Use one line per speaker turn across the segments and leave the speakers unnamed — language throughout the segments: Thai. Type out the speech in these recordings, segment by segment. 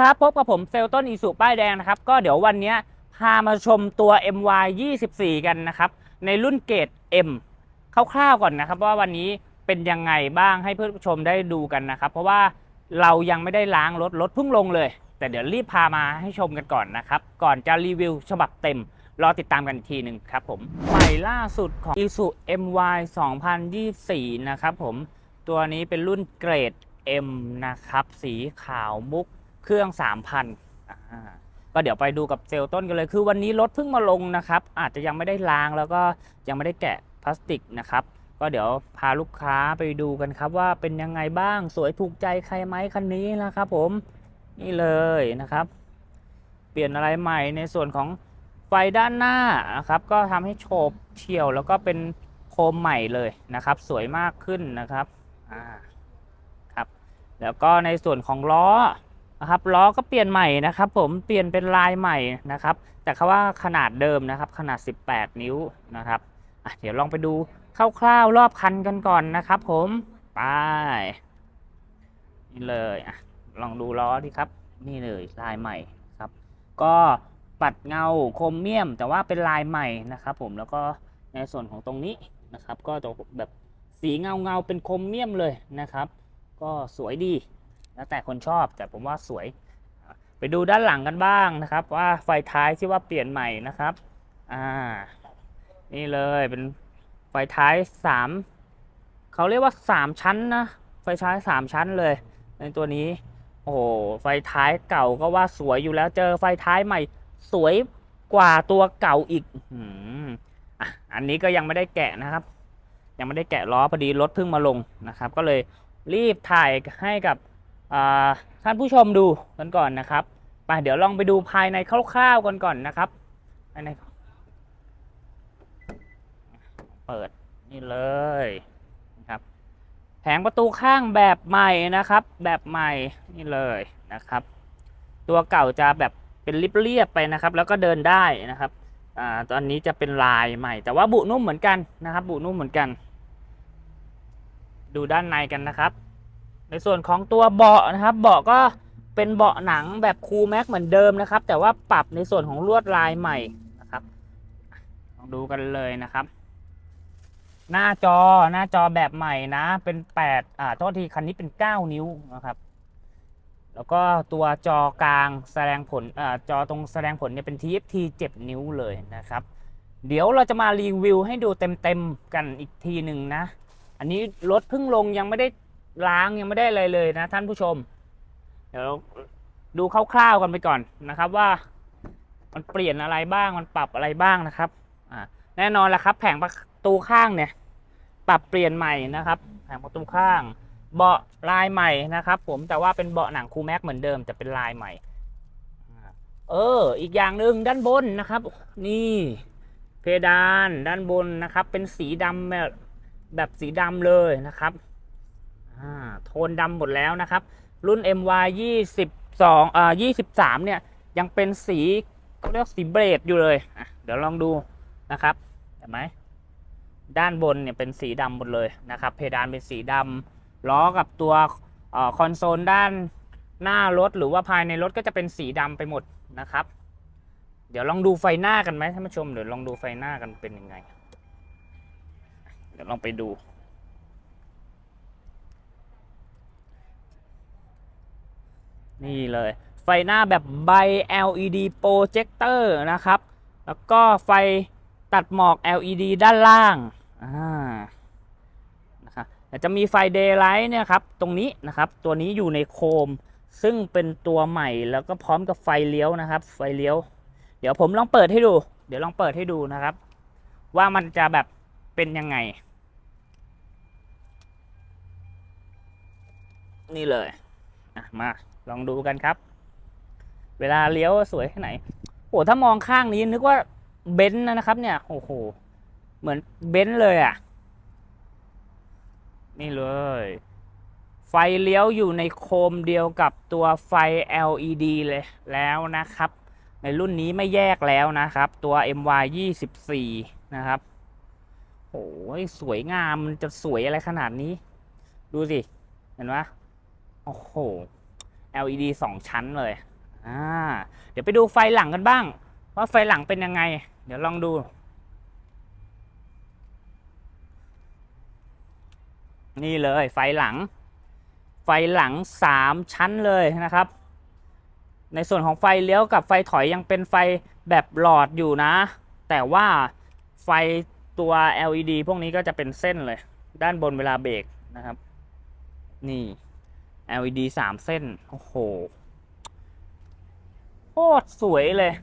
ครับพบกับผมเซลต้นอีสุป้ายแดงนะครับ ก็เดี๋ยววันนี้พามาชมตัว MY 24 กันนะครับ ในรุ่นเกรด M คร่าวๆก่อนนะครับ ว่าวันนี้เป็นยังไงบ้างให้เพื่อนผู้ชมได้ดูกันนะครับ เพราะว่าเรายังไม่ได้ล้างรถรถเพิ่งลงเลย แต่เดี๋ยวรีบพามาให้ชมกันก่อนนะครับ ก่อนจะรีวิวฉบับเต็ม รอติดตามกันอีกทีหนึ่งครับผมใหม่ล่าสุดของ i s u MY 2024 นะครับผมตัวนี้เป็นรุ่นเกรด M นะครับสีขาวมุก เครื่อง 3,000 ก็เดี๋ยวไปดูกับเซลล์ต้นกันเลย คือวันนี้รถเพิ่งมาลงนะครับ อาจจะยังไม่ได้ล้างแล้วก็ยังไม่ได้แกะพลาสติกนะครับ ก็เดี๋ยวพาลูกค้าไปดูกันครับว่าเป็นยังไงบ้างสวยถูกใจใครไหมคันนี้นะครับผมนี่เลยนะครับ เปลี่ยนอะไรใหม่ในส่วนของไฟด้านหน้านะครับ ก็ทำให้โฉบเฉียวแล้วก็เป็นโคมใหม่เลยนะครับ สวยมากขึ้นนะครับอ่าครับ แล้วก็ในส่วนของล้อ นะครับล้อก็เปลี่ยนใหม่นะครับ ผมเปลี่ยนเป็นลายใหม่นะครับ แต่คาว่าขนาดเดิมนะครับ ขนาด 18 นิ้วนะครับเดี๋ยวลองไปดูคร่าวๆรอบคันกันก่อนนะครับ ผมไปนี่เลยอะลองดูล้อดีครับ นี่เลยลายใหม่ครับ ก็ปัดเงาโครเมียม แต่ว่าเป็นลายใหม่นะครับ ผมแล้วก็ในส่วนของตรงนี้นะครับ ก็จะแบบสีเงาเงาๆเป็นโครเมียมเลยนะครับ ก็สวยดี แล้วแต่คนชอบแต่ผมว่าสวย ไปดูด้านหลังกันบ้างนะครับ ว่าไฟท้ายที่ว่าเปลี่ยนใหม่นะครับอ่านี่เลยเป็นไฟท้ายสามเขาเรียกว่าสามชั้นนะไฟท้ายสามชั้นเลย ในตัวนี้ โอ้โหไฟท้ายเก่าก็ว่าสวยอยู่แล้วเจอไฟท้ายใหม่ สวยกว่าตัวเก่าอีกอืมอะอันนี้ก็ยังไม่ได้แกะนะครับ ยังไม่ได้แกะล้อพอดีรถเพิ่งมาลงนะครับ ก็เลยรีบถ่ายให้กับ ท่านผู้ชมดูกันก่อนนะครับไปเดี๋ยวลองไปดูภายในคร่าวๆกันก่อนนะครับภายในเปิดนี่เลยนะครับแผงประตูข้างแบบใหม่นะครับ แบบใหม่นี่เลยนะครับ ตัวเก่าจะแบบเป็นริบเรียบๆไปนะครับ แล้วก็เดินได้นะครับอ่าตอนนี้จะเป็นลายใหม่ แต่ว่าบุนุ่มเหมือนกันนะครับ บุนุ่มเหมือนกัน ดูด้านในกันนะครับ ในส่วนของตัวเบาะนะครับ เบาะก็เป็นเบาะหนังแบบคูแม็กเหมือนเดิมนะครับ แต่ว่าปรับในส่วนของลวดลายใหม่นะครับลองดูกันเลยนะครับ หน้าจอหน้าจอแบบใหม่นะ เป็น8อ่าโทษทีคันนี้เป็น 9 นิ้วนะครับ แล้วก็ตัวจอกลางแสดงผลอ่าจอตรงแสดงผลเนี่ยเป็น TFT 7 นิ้วเลยนะครับ เดี๋ยวเราจะมารีวิวให้ดูเต็มๆกันอีกทีหนึ่งนะ อันนี้รถเพิ่งลงยังไม่ได้ ล้างยังไม่ได้อะไรเลยนะท่านผู้ชม เดี๋ยวดูคร่าวๆกันไปก่อนนะครับว่ามันเปลี่ยนอะไรบ้างมันปรับอะไรบ้างนะครับอ่าแน่นอนละครับ แผงประตูข้างเนี่ย ปรับเปลี่ยนใหม่นะครับ แผงประตูข้าง เบาะลายใหม่นะครับ ผมแต่ว่าเป็นเบาะหนังคูแม็กเหมือนเดิมแต่เป็นลายใหม่เออ อีกอย่างหนึ่งด้านบนนะครับ นี่ เพดานด้านบนนะครับ เป็นสีดำแบบแบบสีดำเลยนะครับ โทนดำหมดแล้วนะครับ รุ่น MY 22อ่า23 เนี่ย ยังเป็นสีเขาเรียกสีเบรดอยู่เลยเดี๋ยวลองดูนะครับเห็นไหมด้านบนเนี่ยเป็นสีดำหมดเลยนะครับ เพดานเป็นสีดำล้อกับตัวอคอนโซลด้านหน้ารถหรือว่าภายในรถก็จะเป็นสีดำไปหมดนะครับ เดี๋ยวลองดูไฟหน้ากันไหมท่านผู้ชมเดี๋ยวลองดูไฟหน้ากันเป็นยังไง เดี๋ยวลองไปดู นี่เลย ไฟหน้าแบบใบ LED projector นะครับ แล้วก็ไฟตัดหมอก LED ด้านล่างอ่านะครับจะมีไฟ daylight เนี่ยครับ ตรงนี้นะครับ ตัวนี้อยู่ในโคม ซึ่งเป็นตัวใหม่แล้วก็พร้อมกับไฟเลี้ยวนะครับ ไฟเลี้ยว เดี๋ยวผมลองเปิดให้ดู เดี๋ยวลองเปิดให้ดูนะครับ ว่ามันจะแบบเป็นยังไง นี่เลย อะ มา ลองดูกันครับ เวลาเลี้ยวสวยแค่ไหนโอ้ถ้ามองข้างนี้นึกว่าเบนซ์นะครับ เนี่ยโอ้โหเหมือนเบนซ์เลยอะ นี่เลย ไฟเลี้ยวอยู่ในโคมเดียวกับตัวไฟ LED เลยแล้วนะครับ ในรุ่นนี้ไม่แยกแล้วนะครับ ตัว MY 24นะครับโอ้ยสวยงามมันจะสวยอะไรขนาดนี้ ดูสิ เห็นไหมโอ้โห LED สองชั้นเลยอ่าเดี๋ยวไปดูไฟหลังกันบ้าง ว่าไฟหลังเป็นยังไง เดี๋ยวลองดู นี่เลยไฟหลัง ไฟหลัง 3 ชั้นเลยนะครับ ในส่วนของไฟเลี้ยวกับไฟถอยยังเป็นไฟแบบหลอดอยู่นะ แต่ว่าไฟตัว LED พวกนี้ก็จะเป็นเส้นเลย ด้านบนเวลาเบรกนะครับ นี่ LED 3เส้น โอ้โหโคตรสวยเลย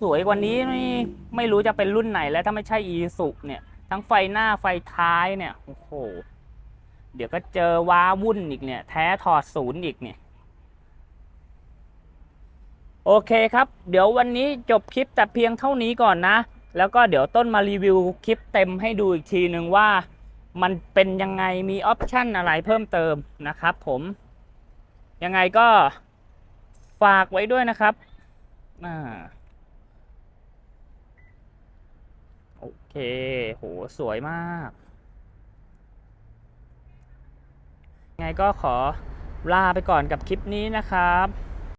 สวยกว่านี้ไม่ไม่รู้จะเป็นรุ่นไหนแล้วถ้าไม่ใช่ e s u เนี่ย ทั้งไฟหน้าไฟท้ายเนี่ย โอ้โห เดี๋ยวก็เจอว้าวุ่นอีกเนี่ย แท้ถอดศูนย์อีกเนี่ย โอเคครับ เดี๋ยววันนี้จบคลิปแต่เพียงเท่านี้ก่อนนะ แล้วก็เดี๋ยวต้นมารีวิวคลิปเต็มให้ดูอีกทีหนึ่งว่ามันเป็นยังไงมีออปชันอะไรเพิ่มเติมนะครับผม ยังไงก็ฝากไว้ด้วยนะครับอ่าโอเค โห สวยมาก ยังไงก็ขอลาไปก่อนกับคลิปนี้นะครับ